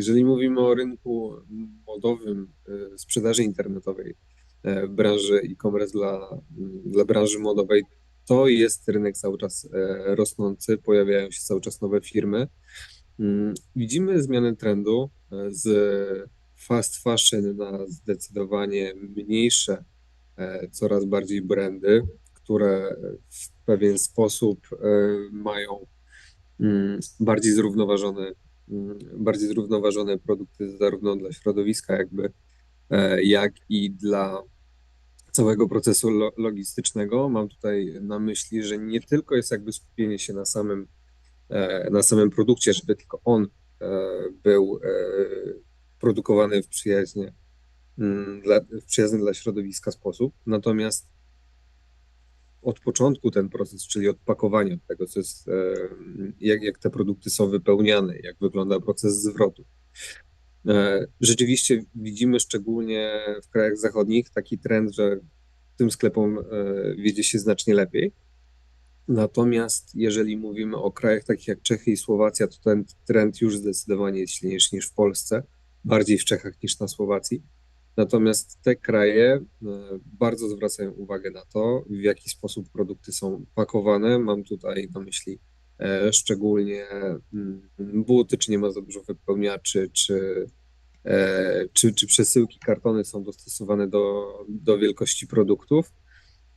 Jeżeli mówimy o rynku modowym, e, sprzedaży internetowej e, w branży e-commerce dla, dla branży modowej, to jest rynek cały czas e, rosnący, pojawiają się cały czas nowe firmy. Mm, widzimy zmianę trendu z fast fashion na zdecydowanie mniejsze, coraz bardziej brandy, które w pewien sposób mają mm, bardziej zrównoważony Mm, bardziej zrównoważone produkty zarówno dla środowiska jakby, e, jak i dla całego procesu logistycznego. Mam tutaj na myśli, że nie tylko jest jakby skupienie się na samym, e, na samym produkcie, żeby tylko on e, był produkowany w przyjaźnie, mm, w przyjazny dla środowiska sposób, natomiast od początku ten proces, czyli od pakowania tego, co jest, e, jak, jak te produkty są wypełniane, jak wygląda proces zwrotu. E, rzeczywiście widzimy szczególnie w krajach zachodnich taki trend, że tym sklepom e, wiedzie się znacznie lepiej. Natomiast jeżeli mówimy o krajach takich jak Czechy i Słowacja, to ten trend już zdecydowanie jest silniejszy niż w Polsce, bardziej w Czechach niż na Słowacji. Natomiast te kraje e, bardzo zwracają uwagę na to, w jaki sposób produkty są pakowane. Mam tutaj na myśli e, szczególnie mm, buty, czy nie ma za dużo wypełniaczy, czy, e, czy, czy przesyłki, kartony są dostosowane do, do wielkości produktów.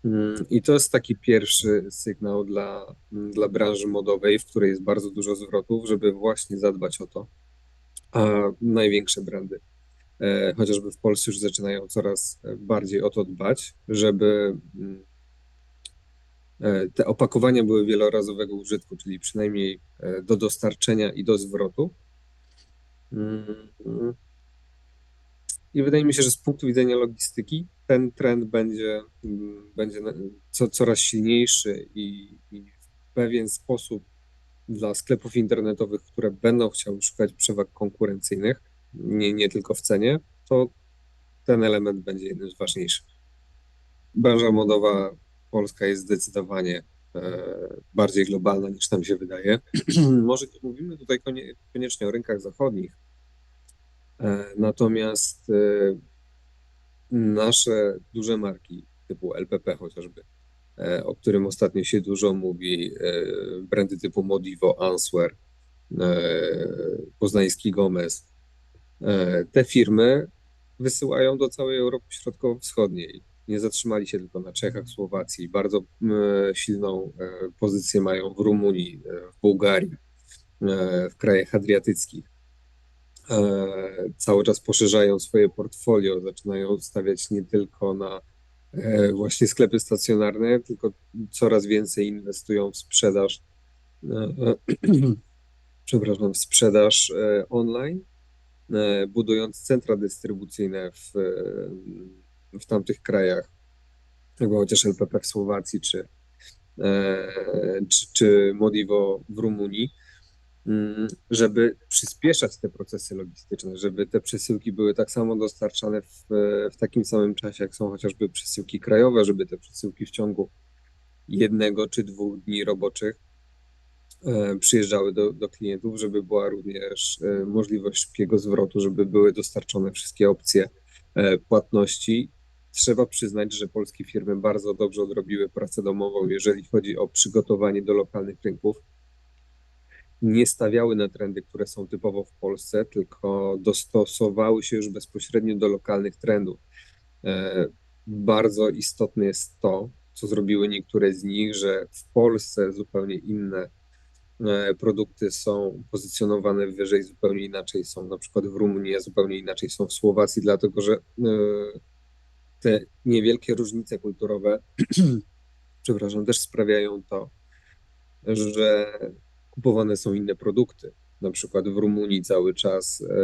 Mm, I to jest taki pierwszy sygnał dla, dla branży modowej, w której jest bardzo dużo zwrotów, żeby właśnie zadbać o to, a największe brandy chociażby w Polsce już zaczynają coraz bardziej o to dbać, żeby mm, e, te opakowania były wielorazowego użytku, czyli przynajmniej e, do dostarczenia i do zwrotu. Mm, I wydaje mi się, że z punktu widzenia logistyki ten trend będzie, mm, będzie co, coraz silniejszy i, i w pewien sposób dla sklepów internetowych, które będą chciały szukać przewag konkurencyjnych, nie, nie tylko w cenie, to ten element będzie jednym z ważniejszych. Branża modowa polska jest zdecydowanie e, bardziej globalna niż nam się wydaje. Może nie mówimy tutaj koniecznie o rynkach zachodnich, e, natomiast e, nasze duże marki typu LPP chociażby, o którym ostatnio się dużo mówi, brandy typu Modivo, Answer, poznański Gomez, te firmy wysyłają do całej Europy Środkowo-Wschodniej. Nie zatrzymali się tylko na Czechach, Słowacji. Bardzo silną e, pozycję mają w Rumunii, e, w Bułgarii, w krajach adriatyckich. Cały czas poszerzają swoje portfolio, zaczynają stawiać nie tylko na właśnie sklepy stacjonarne, tylko coraz więcej inwestują w sprzedaż, przepraszam, w sprzedaż online E, budując centra dystrybucyjne w, e, w tamtych krajach, jakby chociaż LPP w Słowacji czy, e, czy, czy Modivo w Rumunii, mm, żeby przyspieszać te procesy logistyczne, żeby te przesyłki były tak samo dostarczane w, w takim samym czasie, jak są chociażby przesyłki krajowe, żeby te przesyłki w ciągu jednego czy dwóch dni roboczych E, przyjeżdżały do, do klientów, żeby była również e, możliwość szybkiego zwrotu, żeby były dostarczone wszystkie opcje e, płatności. Trzeba przyznać, że polskie firmy bardzo dobrze odrobiły pracę domową, jeżeli chodzi o przygotowanie do lokalnych rynków. Nie stawiały na trendy, które są typowo w Polsce, tylko dostosowały się już bezpośrednio do lokalnych trendów. Bardzo istotne jest to, co zrobiły niektóre z nich, że w Polsce zupełnie inne E, produkty są pozycjonowane wyżej, zupełnie inaczej są na przykład w Rumunii, a zupełnie inaczej są w Słowacji, dlatego że e, te niewielkie różnice kulturowe, przepraszam, też sprawiają to, że kupowane są inne produkty. Na przykład w Rumunii cały czas e,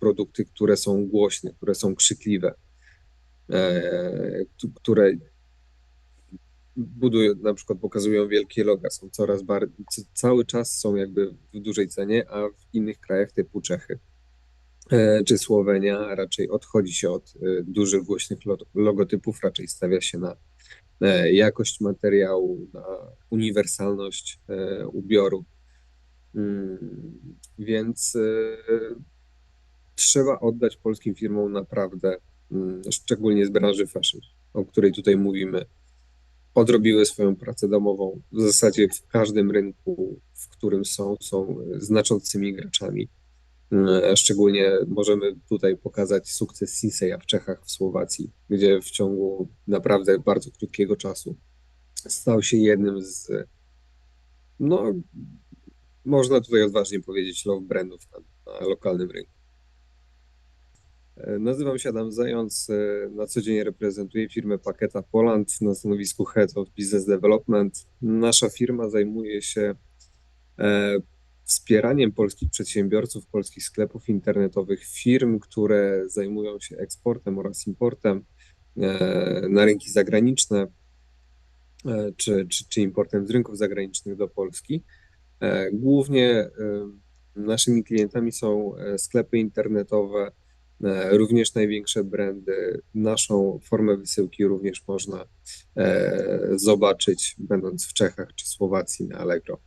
produkty, które są głośne, które są krzykliwe, które budują, na przykład pokazują wielkie loga, są coraz bardziej, cały czas są jakby w dużej cenie, a w innych krajach typu Czechy e, czy Słowenia raczej odchodzi się od e, dużych, głośnych logotypów, raczej stawia się na e, jakość materiału, na uniwersalność ubioru. Mm, więc trzeba oddać polskim firmom naprawdę, mm, szczególnie z branży fashion, o której tutaj mówimy, odrobiły swoją pracę domową. W zasadzie w każdym rynku, w którym są, są znaczącymi graczami. Mm, Szczególnie możemy tutaj pokazać sukces Sinseya w Czechach, w Słowacji, gdzie w ciągu naprawdę bardzo krótkiego czasu stał się jednym z, no, można tutaj odważnie powiedzieć, love brandów na, na lokalnym rynku. E, Nazywam się Adam Zając. e, Na co dzień reprezentuję firmę Paketa Poland na stanowisku Head of Business Development. Nasza firma zajmuje się e, wspieraniem polskich przedsiębiorców, polskich sklepów internetowych, firm, które zajmują się eksportem oraz importem na rynki zagraniczne czy, czy, czy importem z rynków zagranicznych do Polski. Głównie naszymi klientami są sklepy internetowe, również największe brandy. Naszą formę wysyłki również można e, zobaczyć, będąc w Czechach czy Słowacji na Allegro.